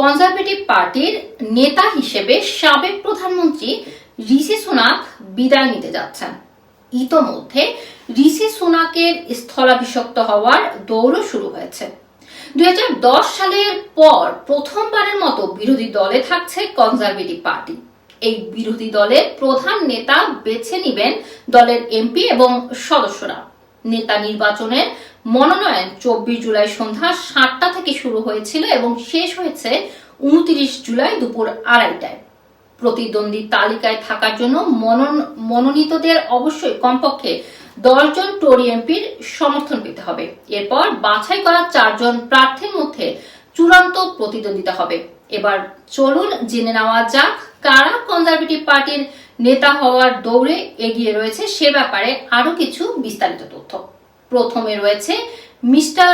Conservative পার্টির নেতা হিসেবে সাবেক প্রধানমন্ত্রী ঋষি সুনাক বিদায় নিতে যাচ্ছেন। ইতোমধ্যে ঋষি সুনাকের স্থলাভিষিক্ত হওয়ার দৌড়ও শুরু হয়েছে। দুই হাজার দশ সালের পর প্রথমবারের মতো বিরোধী দলে থাকছে কনজারভেটিভ পার্টি। এই বিরোধী দলের প্রধান নেতা বেছে নেবেন দলের এমপি এবং সদস্যরা। নেতা নির্বাচনের মনোনয়ন চব্বিশ জুলাই সন্ধ্যা সাতটা থেকে শুরু হয়েছিল এবং শেষ হয়েছে উনত্রিশ জুলাই দুপুর আড়াইটায়। প্রতিদ্বন্দ্বী তালিকায় থাকার জন্য মনোন- মনোনীতদের অবশ্যই কমপক্ষে দশজন টোরি এমপির সমর্থন পেতে হবে। এরপর বাছাই করা চারজন প্রার্থীর মধ্যে চূড়ান্ত প্রতিদ্বন্দ্বিতা হবে। এবার চলুন জেনে নেওয়া যাক কারা কনজারভেটিভ পার্টির নেতা হওয়ার দৌড়ে এগিয়ে রয়েছে সে ব্যাপারে আরও কিছু বিস্তারিত তথ্য। প্রথমে রয়েছে মিস্টার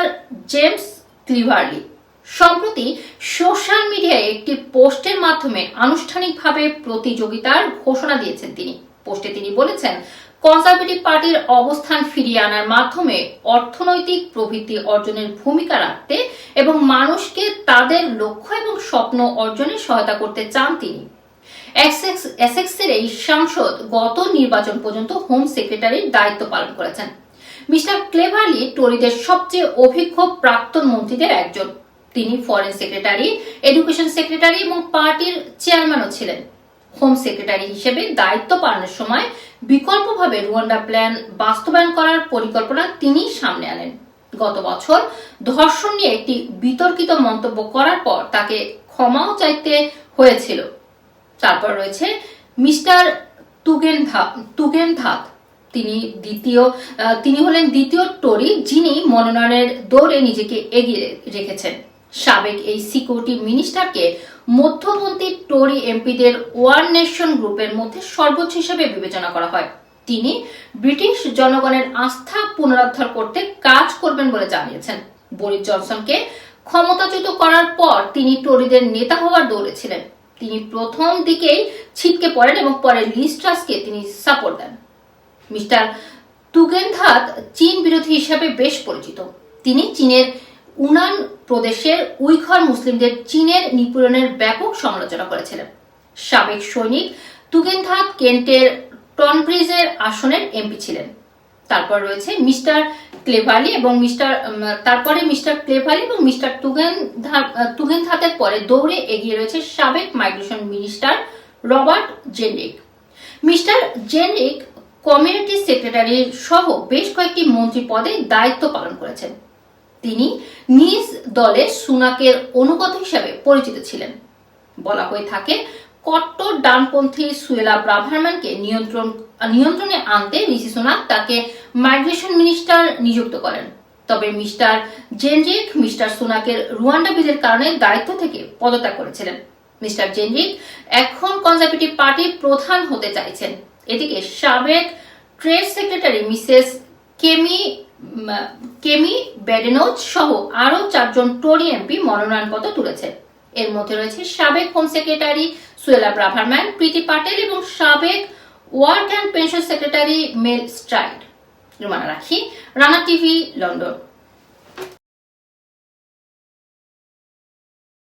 জেমস ক্লিভারলি। সম্প্রতি সোশ্যাল মিডিয়ায় একটি পোস্টের মাধ্যমে আনুষ্ঠানিকভাবে প্রতিযোগিতার ঘোষণা দিয়েছেন তিনি। পোস্টে তিনি বলেছেন, কনজারভেটিভ পার্টির অবস্থান ফিরিয়ে আনার মাধ্যমে অর্থনৈতিক প্রবৃদ্ধি অর্জনের ভূমিকা রাখতে এবং মানুষকে তাদের লক্ষ্য এবং স্বপ্ন অর্জনে সহায়তা করতে চান তিনি। এসেক্সের এই সাংসদ গত নির্বাচন পর্যন্ত হোম সেক্রেটারির দায়িত্ব পালন করেছেন। মিস্টার ক্লেভারলি টরিদের সবচেয়ে অভিজ্ঞ প্রাক্তন মন্ত্রীদের একজন। তিনি ফরেন সেক্রেটারি, এডুকেশন সেক্রেটারি এবং পার্টির চেয়ারম্যানও ছিলেন। হোম সেক্রেটারি হিসেবে দায়িত্ব পালনের সময় বিকল্পভাবে রুয়ান্ডা প্ল্যান বাস্তবায়ন করার পরিকল্পনা তিনি সামনে আনেন। গত বছর ধর্ষণ নিয়ে একটি বিতর্কিত মন্তব্য করার পর তাকে ক্ষমাও চাইতে হয়েছিল। তারপর রয়েছে মিস্টার তুগেনধা তুগেনধাত। তিনি দ্বিতীয় তিনি হলেন দ্বিতীয় টরি যিনি মনোনয়নের দৌড়ে নিজেকে এগিয়ে রেখেছেন। সাবেক এই সিকিউরিটি মিনিস্টারকে মধ্যপন্থী টরি এমপিদের ওয়ান নেশন গ্রুপের মধ্যে সর্বোচ্চ হিসেবে বিবেচনা করা হয়। তিনি ব্রিটিশ জনগণের আস্থা পুনরুদ্ধার করতে কাজ করবেন বলে জানিয়েছেন। বরিস জনসনকে ক্ষমতাচ্যুত করার পর তিনি টরিদের নেতা হওয়ার দৌড়ে ছিলেন। তিনি প্রথম দিকেই ছিটকে পড়েন এবং পরে লিস্ট্রাসকে তিনি সাপোর্ট দেন। মিস্টার তুগেনধাত চীন বিরোধী হিসাবে বেশ পরিচিত। তিনি চীনের উনান প্রদেশের উইঘর মুসলিমদের চীনের নিপীড়নের ব্যাপক সমালোচনা করেছিলেন। সাবেক সৈনিক তুগেনধাত কেন্টের টনব্রিজের আসনের এমপি ছিলেন। তারপর রয়েছে মিস্টার ক্লেভালি এবং মিস্টার তারপরে মিস্টার ক্লেভালি এবং মিস্টার তুগেন তুগেনধাতের পরে দৌড়ে এগিয়ে রয়েছে সাবেক migration minister Robert Jenrick. Mister Jenrick community secretary সহ বেশ কয়েকটি মন্ত্রী পদে দায়িত্ব পালন করেছেন। তিনি নিজ দলে সুনাকের অনুগত হিসাবে পরিচিত ছিলেন। বলা হয়ে থাকে, কট্টর ডানপন্থী সুয়েলা ব্রাভারম্যানকে নিয়ন্ত্রণ, নিয়ন্ত্রণে আনতে ঋষি সুনাক তাকে মাইগ্রেশন মিনিস্টার নিযুক্ত করেন। তবে মিস্টার জেনরিক মিস্টার সুনাকের রুয়ান্ডা বিলের কারণে দায়িত্ব থেকে পদত্যাগ করেছিলেন। মিস্টার জেনরিক এখন কনজারভেটিভ পার্টির প্রধান হতে চাইছেন। এদিকে সাবেক trade secretary Mrs Kemi Kemi Badenoch সহ আরও চারজন টোরি এমপি মনোনয়নপত্র তুলেছে। এর মধ্যে রয়েছে সাবেক home secretary Suella Braverman, Priti Patel এবং সাবেক work and pension secretary Mel Stride. Rumana Rakhi, Rana TV, London.